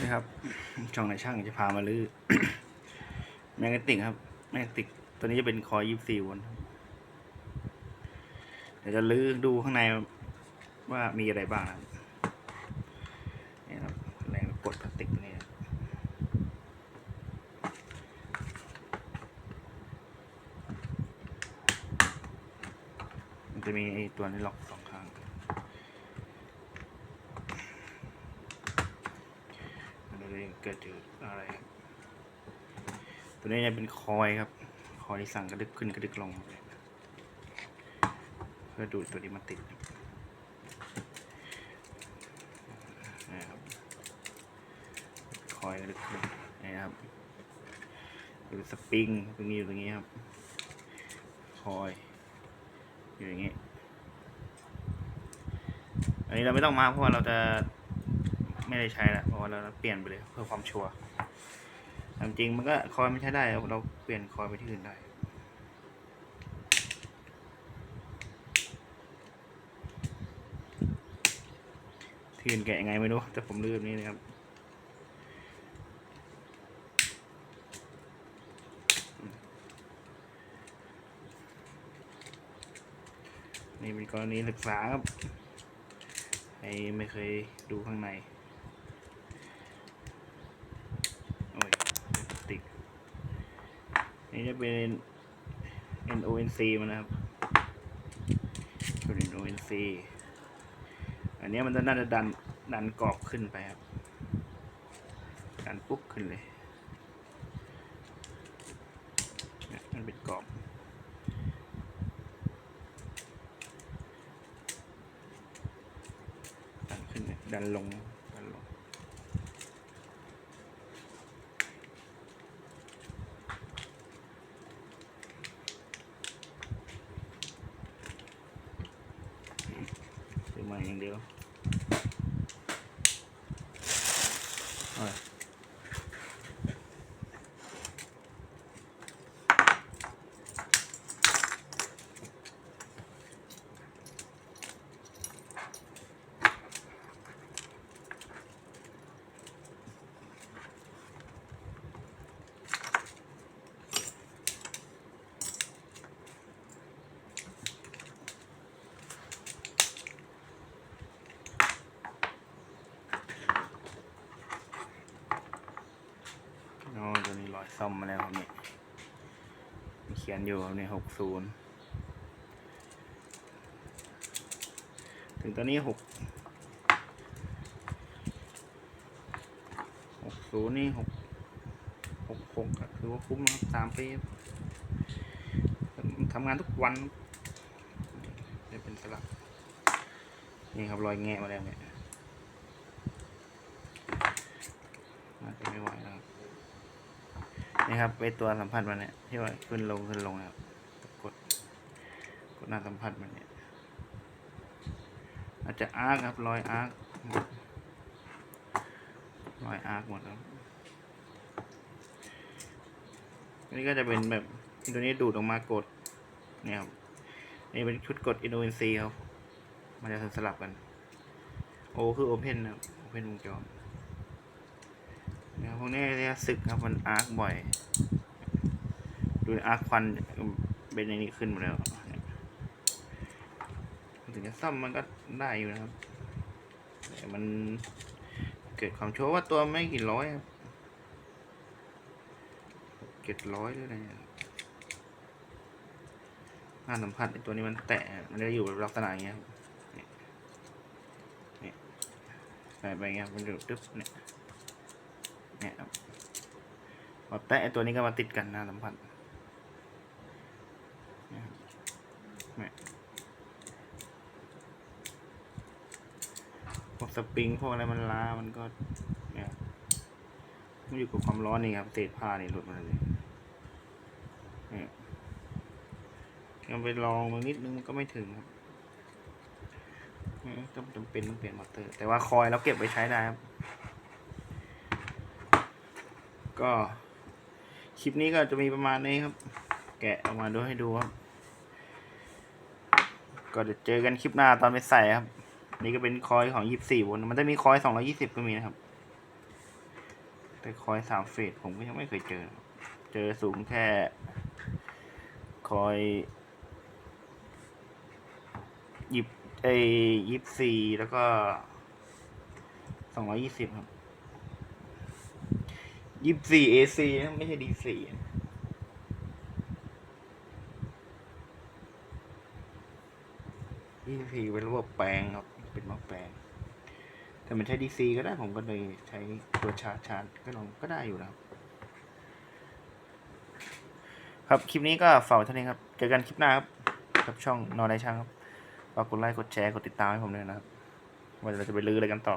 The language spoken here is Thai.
นี่ครับ ช่องในช่างจะพามาลื้อแมกเนติกครับ แมกเนติก ตัวนี้จะเป็นคอยยี่สี่วนครับเดี๋ยวจะลื้อดูข้างในว่ามีอะไรบ้างครับนี่ครับแรงกดพลาสติกตัวนี้มันจะมีไอ้ตัวนี้ล็อกสองข้าง มัน เกิดจากอะไรครับตัวนี้จะเป็นคอยครับ คอยที่สั่งกระดึกขึ้นกระดึกลงเพื่อดูดตัวนี้มาติดครับนะครับคอยกระดึกขึ้นนี่นะครับหรือสปริงตรงนี้อยู่ตรงนี้ครับ คอยอยู่อย่างนี้ อันนี้เราไม่ต้องมาเพราะว่าเราจะ ไม่ได้ใช้แล้วเพราะว่าเราเปลี่ยนไปเลยเพื่อความชัวร์จริงมันก็คอยไม่ใช้ได้ เราเปลี่ยนคอยไปที่อื่นได้ที่อื่นแกะยังไงไม่รู้แต่ผมลืมนี้นะครับนี่เป็นกรณีศึกษาครับใครไม่เคยดูข้างใน โอ้ยติด นี่จะเป็น NONC มันนะครับเป็น NONC อันนี้มันจะน่าจะดันดันกรอบขึ้นไปครับดันปุ๊บขึ้นเลยนี่มันเป็นกรอบดันขึ้นเนี่ยดันลง ดันลง ซื้อมาอย่างเดียวเอาล่ะอ๋อตัวนี้ร อยซ่อมมาแล้วครับเนี่ยมีเขียนอยู่ครับเนี่ยหกศูนย์ถึงตัวนี้หกหกศูนย์นี่หกหกหกคือว่าคุ้มนะครับสามปีทำงานทุกวันจะเป็นสลักนี่ครับรอยแงะมาแล้วเนี่ยน่าจะไม่ไหวแล้วครับ นี่ครับไอตัวสัมผัสมันเนี่ยที่ว่าขึ้นลงขึ้นลงนะครับกดกดหน้าสัมผัสมันเนี่ยอาจจะอาร์คครับรอยอาร์ครอยอาร์คหมดครับอันนี้ก็จะเป็นแบบตัวนี้ดูดออกมากดเนี่ยครับนี่เป็นชุดกดอินโดนีเซียครับมันจะสลับกันโอคือโอเพนนะครับโอเพนวงจร วกนี้เรียกศึกครับมันอาร์คบ่อย ดูอาร์คควันเป็นในนี้ขึ้นหมดแล้วถึงจะซ่อมมันก็ได้อยู่นะครับ แต่มันเกิดความโชว์ว่าตัวไม่กี่ร้อยครับเจ็ดร้อยหรืออะไรเนี่ยงานสัมผัสไอ้ตัวนี้มันแตะ มันจะอยู่แบบลักษณะอย่างเงี้ยครับ เนี่ยไปไปเงี้ยมันอยู่ตึ๊บเนี่ย เนี่ยครับพอแตะไอตัวนี้ก็มาติดกันน้าสัมผัสเนี่ยพวกสปริงพวกอะไรมันล้ามันก็เนี่ยมันอยู่กับความร้อนนี่ครับเศษผ้านี่หลุดมาเลยเนี่ยยังไปลองมานิดนึงมันก็ไม่ถึงครับเนี่ก็จำเป็นต้องเปลี่ยนมอเตอร์ แต่ว่าคอยเราเก็บไว้ใช้ได้ครับ ก็คลิปนี้ก็จะมีประมาณนี้ครับ แกะออกมาดูให้ดูครับก็เดี๋ยวเจอกันคลิปหน้าตอนไปใส่ครับ นี่ก็เป็นคอยของยี่สิบสี่วนมันจะมีคอยสองร้อยี่สิบก็มีนะครับ แต่คอยสามเฟสผมก็ยังไม่เคยเจอ เจอสูงแค่คอยยิบไอยิบซีแล้วก็สองร้อยยี่สิบครับ ยี่สิบสี่เอซีนะไม่ใช่ดีซียี่สี่เป็นระบบแปลงครับ เป็นม้อแปลง แต่มันใช้ดีซีก็ได้ผมก็เลยใช้ตัวชาร์จชาร์จก็ลองก็ได้อยู่นะครับครับ คลิปนี้ก็ฝากไว้เท่านี้ครับ เจอกันคลิปหน้าครับกับช่องนอนในช่างครับฝากกดไลค์กดแชร์กดติดตามให้ผมด้วยนะครับว่าเราจะไปลืออะไรกันต่อ